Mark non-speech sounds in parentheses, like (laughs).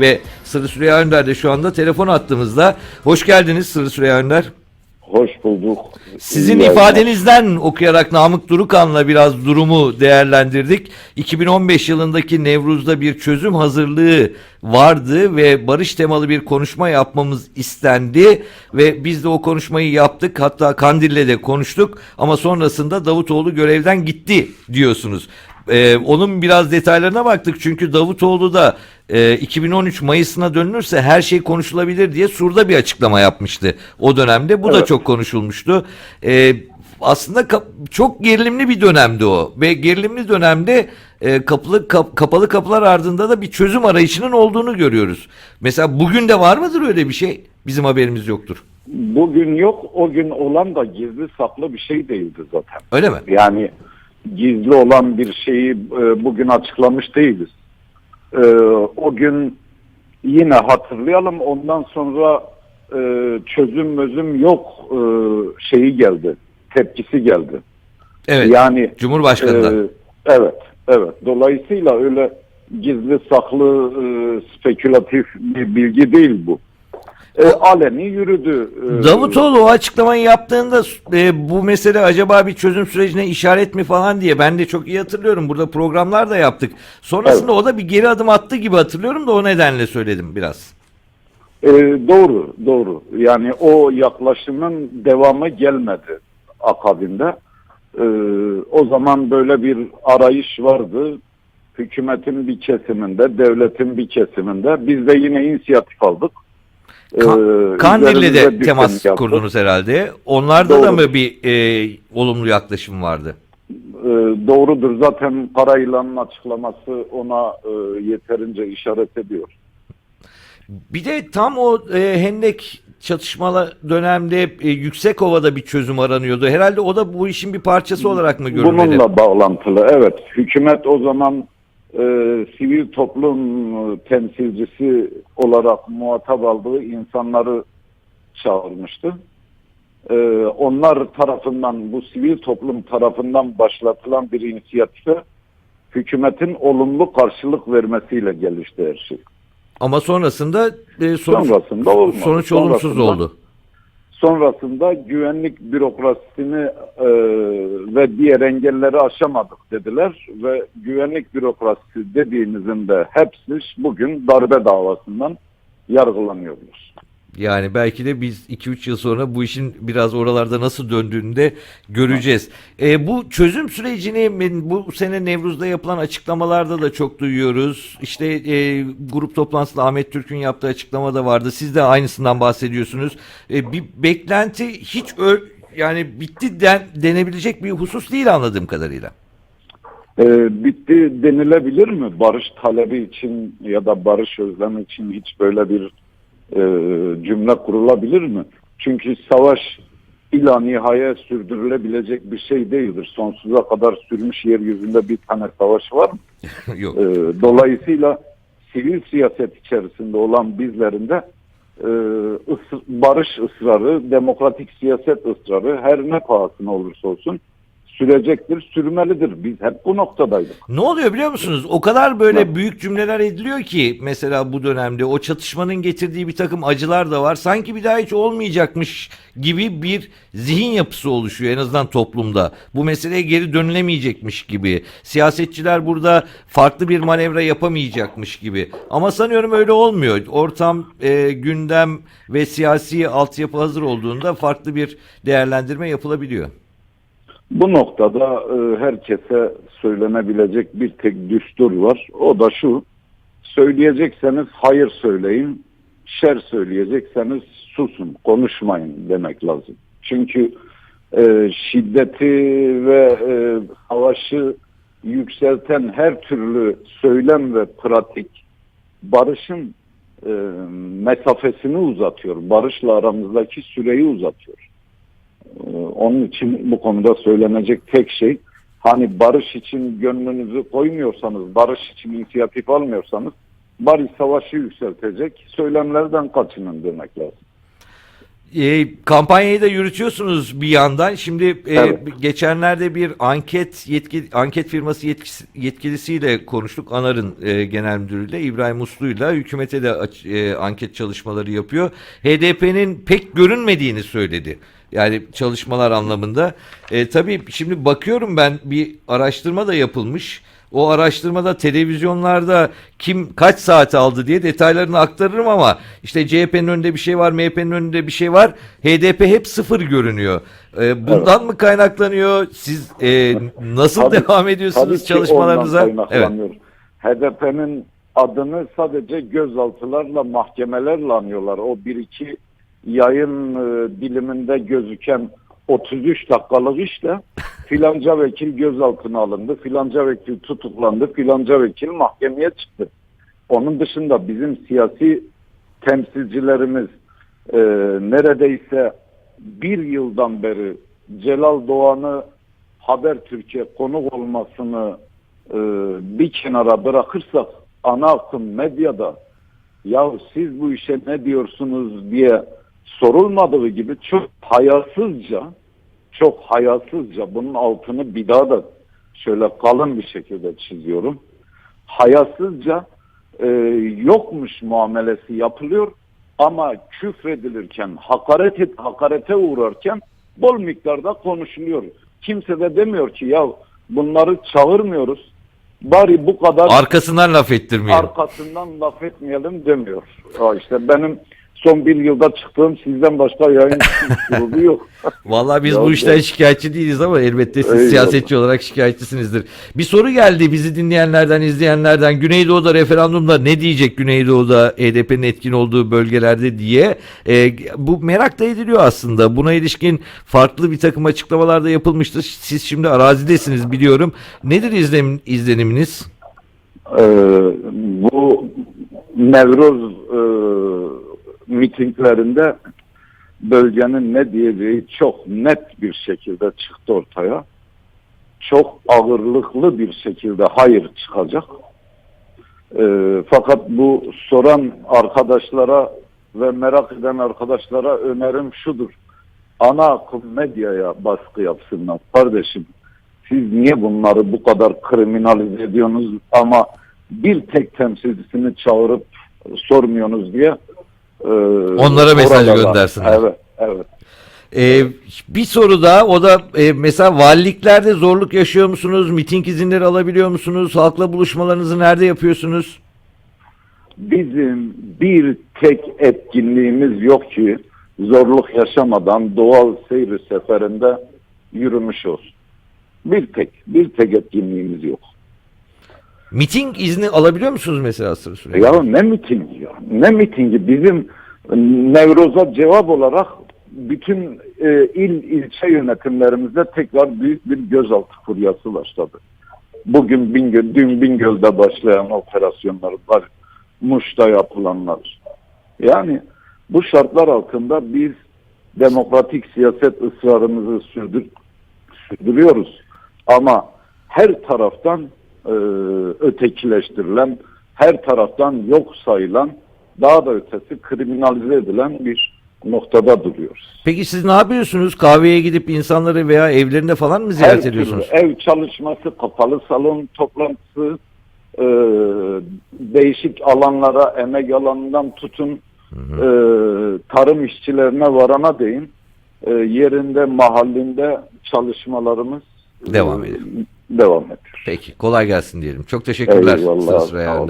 ve Sırrı Süreyya Önder de şu anda telefon attığımızda. Hoş geldiniz Sırrı Süreyya Önder. Hoş bulduk. Sizin İyi yayınlar. ifadenizden okuyarak Namık Durukan'la biraz durumu değerlendirdik. 2015 yılındaki Nevruz'da bir çözüm hazırlığı vardı ve barış temalı bir konuşma yapmamız istendi ve biz de o konuşmayı yaptık. Hatta Kandil'le de konuştuk ama sonrasında Davutoğlu görevden gitti diyorsunuz. Ee, onun biraz detaylarına baktık çünkü Davutoğlu da e, 2013 Mayıs'ına dönülürse her şey konuşulabilir diye Sur'da bir açıklama yapmıştı o dönemde. Bu da Evet. çok konuşulmuştu. Ee, aslında çok gerilimli bir dönemdi o ve gerilimli dönemde e, kapılı kap- kapalı kapılar ardında da bir çözüm arayışının olduğunu görüyoruz. Mesela bugün de var mıdır öyle bir şey? Bizim haberimiz yoktur. Bugün yok, o gün olan da gizli saklı bir şey değildi zaten. Öyle mi? Yani gizli olan bir şeyi e, bugün açıklamış değiliz. E, o gün yine hatırlayalım ondan sonra e, çözüm mözüm yok e, şeyi geldi, tepkisi geldi. Evet. Yani Cumhurbaşkanı'ndan. e, evet, evet. Dolayısıyla öyle gizli saklı e, spekülatif bir bilgi değil bu. E, aleni yürüdü. E, Davutoğlu o açıklamayı yaptığında e, bu mesele acaba bir çözüm sürecine işaret mi falan diye ben de çok iyi hatırlıyorum. Burada programlar da yaptık. Sonrasında o da bir geri adım attı gibi hatırlıyorum da o nedenle söyledim biraz. E, doğru, doğru. Yani o yaklaşımın devamı gelmedi akabinde. E, o zaman böyle bir arayış vardı. Hükümetin bir kesiminde, devletin bir kesiminde. Biz de yine inisiyatif aldık. Ka- E, Kandil'le üzerimize de düşeni temas yaptık. kurdunuz herhalde. Onlarda da Doğru. mı bir e, olumlu yaklaşım vardı? E, doğrudur. Zaten Karayılan'ın açıklaması ona e, yeterince işaret ediyor. Bir de tam o e, Hendek çatışmalı dönemde e, Yüksekova'da bir çözüm aranıyordu. Herhalde o da bu işin bir parçası olarak mı görülmeli? Bununla bağlantılı. Evet. Hükümet o zaman e, sivil toplum temsilcisi olarak muhatap aldığı insanları çağırmıştı. E, onlar tarafından, bu sivil toplum tarafından başlatılan bir inisiyatife hükümetin olumlu karşılık vermesiyle gelişti her şey. Ama sonrasında e, sonuç, Sonrasında olmadı. sonuç olumsuz Sonrasında- oldu. Sonrasında güvenlik bürokrasisini e, ve diğer engelleri aşamadık dediler ve güvenlik bürokrasisi dediğimizin de hepsi bugün darbe davasından yargılanıyorlar. Yani belki de biz 2-3 yıl sonra bu işin biraz oralarda nasıl döndüğünü de göreceğiz. E, bu çözüm sürecini bu sene Nevruz'da yapılan açıklamalarda da çok duyuyoruz. İşte e, grup toplantısında Ahmet Türk'ün yaptığı açıklama da vardı. Siz de aynısından bahsediyorsunuz. E, bir beklenti hiç ö- yani bitti den, denebilecek bir husus değil anladığım kadarıyla. E, bitti denilebilir mi? Barış talebi için ya da barış özlemi için hiç böyle bir e, cümle kurulabilir mi? Çünkü savaş ila nihaya sürdürülebilecek bir şey değildir. Sonsuza kadar sürmüş yeryüzünde bir tane savaş var mı? (laughs) Yok. E, dolayısıyla sivil siyaset içerisinde olan bizlerin de e, barış ısrarı, demokratik siyaset ısrarı her ne pahasına olursa olsun sürecektir, sürmelidir. Biz hep bu noktadaydık. Ne oluyor biliyor musunuz? O kadar böyle büyük cümleler ediliyor ki mesela bu dönemde o çatışmanın getirdiği bir takım acılar da var. Sanki bir daha hiç olmayacakmış gibi bir zihin yapısı oluşuyor en azından toplumda. Bu meseleye geri dönülemeyecekmiş gibi. Siyasetçiler burada farklı bir manevra yapamayacakmış gibi. Ama sanıyorum öyle olmuyor. Ortam, e, gündem ve siyasi altyapı hazır olduğunda farklı bir değerlendirme yapılabiliyor. Bu noktada e, herkese söylenebilecek bir tek düstur var. O da şu, söyleyecekseniz hayır söyleyin, şer söyleyecekseniz susun, konuşmayın demek lazım. Çünkü e, şiddeti ve e, savaşı yükselten her türlü söylem ve pratik barışın e, mesafesini uzatıyor. Barışla aramızdaki süreyi uzatıyor. Onun için bu konuda söylenecek tek şey hani barış için gönlünüzü koymuyorsanız, barış için inisiyatif almıyorsanız barış savaşı yükseltecek söylemlerden kaçının demek lazım. E, kampanyayı da yürütüyorsunuz bir yandan. Şimdi e, Evet. geçenlerde bir anket yetki anket firması yetkisi, yetkilisiyle konuştuk. Anar'ın e, genel müdürüyle İbrahim Uslu'yla hükümete de aç- e, anket çalışmaları yapıyor. HDP'nin pek görünmediğini söyledi. Yani çalışmalar anlamında. E, tabii şimdi bakıyorum ben bir araştırma da yapılmış. O araştırmada televizyonlarda kim kaç saat aldı diye detaylarını aktarırım ama işte CHP'nin önünde bir şey var, MHP'nin önünde bir şey var. HDP hep sıfır görünüyor. Ee, bundan mı kaynaklanıyor? Siz e, nasıl Tabii- devam ediyorsunuz tabii çalışmalarınıza? kaynaklanıyor. HDP'nin adını sadece gözaltılarla, mahkemelerle anıyorlar. O bir iki yayın e, diliminde gözüken 33 dakikalık işte (laughs) filanca vekil gözaltına alındı, filanca vekil tutuklandı, filanca vekil mahkemeye çıktı. Onun dışında bizim siyasi temsilcilerimiz e, neredeyse bir yıldan beri Celal Doğan'ı Haber Türkiye konuk olmasını e, bir kenara bırakırsak ana akım medyada ya siz bu işe ne diyorsunuz diye sorulmadığı gibi çok hayasızca çok hayasızca bunun altını bir daha da şöyle kalın bir şekilde çiziyorum. Hayasızca e, yokmuş muamelesi yapılıyor ama küfredilirken, hakaret et, hakarete uğrarken bol miktarda konuşuluyor. Kimse de demiyor ki ya bunları çağırmıyoruz. Bari bu kadar Arkasından laf ettirmeyelim. arkasından laf etmeyelim demiyor. Ya işte benim son bir yılda çıktığım sizden başka yayın (laughs) grubu yok. Vallahi biz Ya, bu işten şikayetçi değiliz ama elbette siz Eyvallah. siyasetçi olarak şikayetçisinizdir. Bir soru geldi bizi dinleyenlerden, izleyenlerden. Güneydoğu'da referandumda ne diyecek Güneydoğu'da HDP'nin etkin olduğu bölgelerde diye. E, bu merak da ediliyor aslında. Buna ilişkin farklı bir takım açıklamalar da yapılmıştır. Siz şimdi arazidesiniz biliyorum. Nedir izlenim, izleniminiz? Ee, bu Nevroz e, mitinglerinde bölgenin ne diyeceği çok net bir şekilde çıktı ortaya. Çok ağırlıklı bir şekilde hayır çıkacak. Ee, fakat bu soran arkadaşlara ve merak eden arkadaşlara önerim şudur. Ana akım medyaya baskı yapsınlar. Kardeşim siz niye bunları bu kadar kriminalize ediyorsunuz ama bir tek temsilcisini çağırıp sormuyorsunuz diye e, Onlara mesaj oralara- göndersinler. Evet, evet. Ee, bir soru daha o da e, mesela valiliklerde zorluk yaşıyor musunuz? Miting izinleri alabiliyor musunuz? Halkla buluşmalarınızı nerede yapıyorsunuz? Bizim bir tek etkinliğimiz yok ki zorluk yaşamadan doğal seyri seferinde yürümüş olsun. Bir tek, bir tek etkinliğimiz yok. Miting izni alabiliyor musunuz mesela sıra sürekli? Ya ne mitingi ya? Ne mitingi? Bizim Nevroz'a cevap olarak bütün e, il ilçe yönetimlerimizde tekrar büyük bir gözaltı furyası başladı. Bugün Bingöl, dün Bingöl'de başlayan operasyonlar var. Muş'ta yapılanlar. Yani bu şartlar altında biz demokratik siyaset ısrarımızı sürdür, sürdürüyoruz. Ama her taraftan e, ötekileştirilen, her taraftan yok sayılan, daha da ötesi kriminalize edilen bir noktada duruyoruz. Peki siz ne yapıyorsunuz? Kahveye gidip insanları veya evlerinde falan mı ziyaret Her türlü ediyorsunuz? ev çalışması, kapalı salon toplantısı, e, değişik alanlara, emek alanından tutun, e, tarım işçilerine varana değin, e, yerinde, mahallinde çalışmalarımız e, Devam ediyor. Devam ediyor. Peki kolay gelsin diyelim. Çok teşekkürler. Eyvallah, Sıra Süreya